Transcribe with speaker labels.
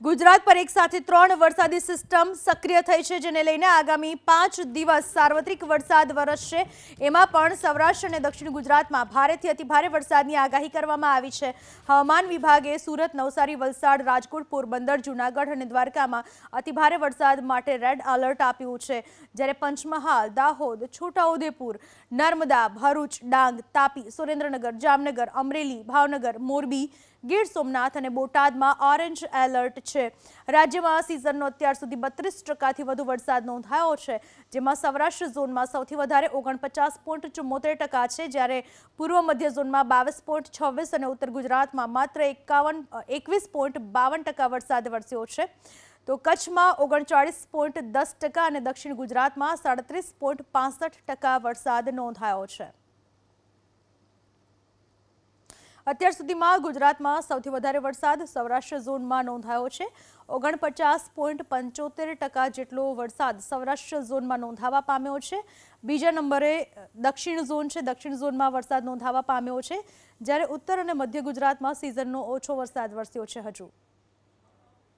Speaker 1: ગુજરાત પર એક સાથે ત્રણ વરસાદી સિસ્ટમ સક્રિય થઈ છે, જેને લઈને આગામી પાંચ દિવસ સાર્વત્રિક વરસાદ વરસશે. એમાં પણ સૌરાષ્ટ્ર અને દક્ષિણ ગુજરાતમાં ભારેથી અતિભારે વરસાદની આગાહી કરવામાં આવી છે. હવામાન વિભાગે સુરત, નવસારી, વલસાડ, રાજકોટ, પોરબંદર, જૂનાગઢ અને દ્વારકામાં અતિભારે વરસાદ માટે રેડ એલર્ટ આપ્યું છે. જ્યારે પંચમહાલ, દાહોદ, છોટાઉદેપુર, નર્મદા, ભરૂચ, ડાંગ, તાપી, સુરેન્દ્રનગર, જામનગર, અમરેલી, ભાવનગર, મોરબી ગીર સોમનાથ અને બોટાદમાં ઓરેન્જ એલર્ટ છે. રાજ્યમાં સિઝનનો અત્યાર સુધી બત્રીસ ટકાથી વધુ વરસાદ નોંધાયો છે, જેમાં સૌરાષ્ટ્ર ઝોનમાં સૌથી વધારે ઓગણપચાસ પોઈન્ટ ચુમ્મોતેર ટકા છે, જ્યારે પૂર્વ મધ્ય ઝોનમાં બાવીસ પોઈન્ટ છવ્વીસ અને ઉત્તર ગુજરાતમાં માત્ર એકાવન, એકવીસ પોઈન્ટ બાવન ટકા વરસાદ વરસ્યો છે. તો કચ્છમાં ઓગણચાળીસ પોઈન્ટ દસ ટકા અને દક્ષિણ ગુજરાતમાં સાડત્રીસ પોઈન્ટ પાસઠ ટકા વરસાદ નોંધાયો છે. અત્યાર સુધીમાં ગુજરાતમાં સૌથી વધારે વરસાદ સૌરાષ્ટ્ર ઝોનમાં નોંધાયો છે. ઓગણપચાસ પોઈન્ટ પંચોતેર ટકા જેટલો વરસાદ સૌરાષ્ટ્ર ઝોનમાં નોંધાવા પામ્યો છે. બીજા નંબરે દક્ષિણ ઝોન છે. દક્ષિણ ઝોનમાં વરસાદ નોંધાવા પામ્યો છે. જ્યારે ઉત્તર અને મધ્ય ગુજરાતમાં સિઝનનો ઓછો વરસાદ વરસ્યો છે હજુ.